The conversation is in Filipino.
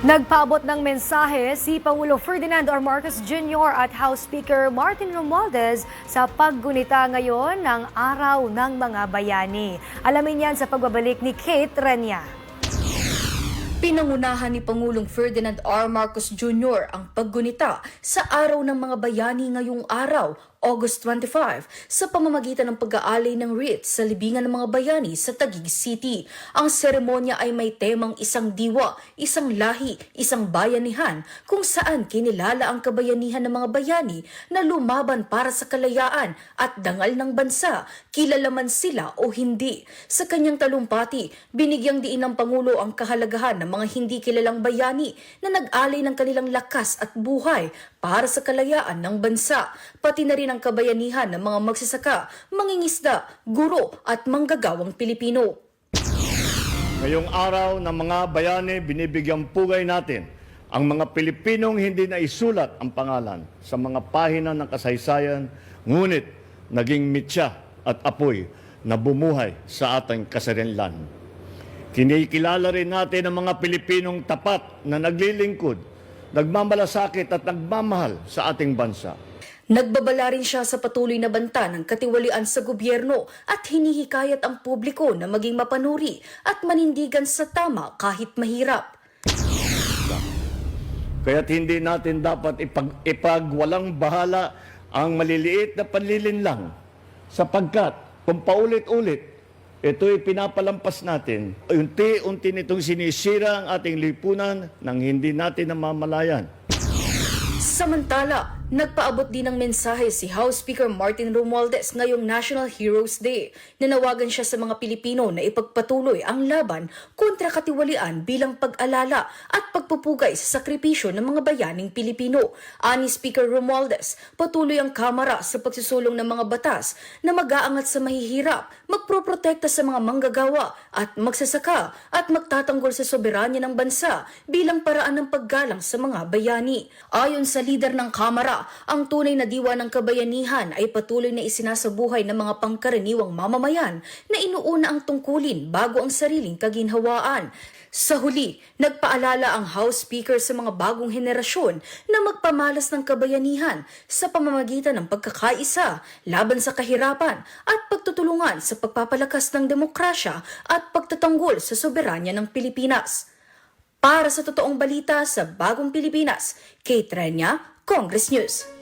Nagpaabot ng mensahe si Pangulo Ferdinand R. Marcos Jr. at House Speaker Martin Romualdez sa paggunita ngayon ng Araw ng Mga Bayani. Alamin yan sa pagbabalik ni Kate Renya. Pinangunahan ni Pangulong Ferdinand R. Marcos Jr. ang paggunita sa Araw ng Mga Bayani ngayong araw, August 25, sa pamamagitan ng pag-aalay ng wreath sa libingan ng mga bayani sa Taguig City. Ang seremonya ay may temang isang diwa, isang lahi, isang bayanihan, kung saan kinilala ang kabayanihan ng mga bayani na lumaban para sa kalayaan at dangal ng bansa, kilala man sila o hindi. Sa kanyang talumpati, binigyang diin ng Pangulo ang kahalagahan ng mga hindi kilalang bayani na nag-alay ng kanilang lakas at buhay para sa kalayaan ng bansa, pati na rin ang kabayanihan ng mga magsasaka, mangingisda, guro at manggagawang Pilipino. Ngayong araw ng mga bayani, binibigyang pugay natin ang mga Pilipinong hindi na isulat ang pangalan sa mga pahina ng kasaysayan, ngunit naging mitya at apoy na bumuhay sa ating kasarinlan. Kinikilala rin natin ang mga Pilipinong tapat na naglilingkod, nagmamalasakit at nagmamahal sa ating bansa. Nagbabala rin siya sa patuloy na banta ng katiwalian sa gobyerno at hinihikayat ang publiko na maging mapanuri at manindigan sa tama kahit mahirap. Kaya't hindi natin dapat ipag, ipagwalang bahala ang maliliit na panlilinlang sapagkat kung paulit-ulit ito'y pinapalampas natin, unti-unti nitong sinisira ang ating lipunan nang hindi natin namamalayan. Samantala, nagpaabot din ng mensahe si House Speaker Martin Romualdez ngayong National Heroes Day. Nanawagan siya sa mga Pilipino na ipagpatuloy ang laban kontra katiwalian bilang pag-alala at pagpupugay sa sakripisyo ng mga bayaning Pilipino. Ani Speaker Romualdez, patuloy ang Kamara sa pagsusulong ng mga batas na mag-aangat sa mahihirap, magproprotekta sa mga manggagawa at magsasaka at magtatanggol sa soberanya ng bansa bilang paraan ng paggalang sa mga bayani. Ayon sa lider ng Kamara, ang tunay na diwa ng kabayanihan ay patuloy na isinasabuhay ng mga pangkaraniwang mamamayan na inuuna ang tungkulin bago ang sariling kaginhawaan. Sa huli, nagpaalala ang House Speaker sa mga bagong henerasyon na magpamalas ng kabayanihan sa pamamagitan ng pagkakaisa, laban sa kahirapan at pagtutulungan sa pagpapalakas ng demokrasya at pagtatanggol sa soberanya ng Pilipinas. Para sa totoong balita sa Bagong Pilipinas, Kate Renya, Congress News.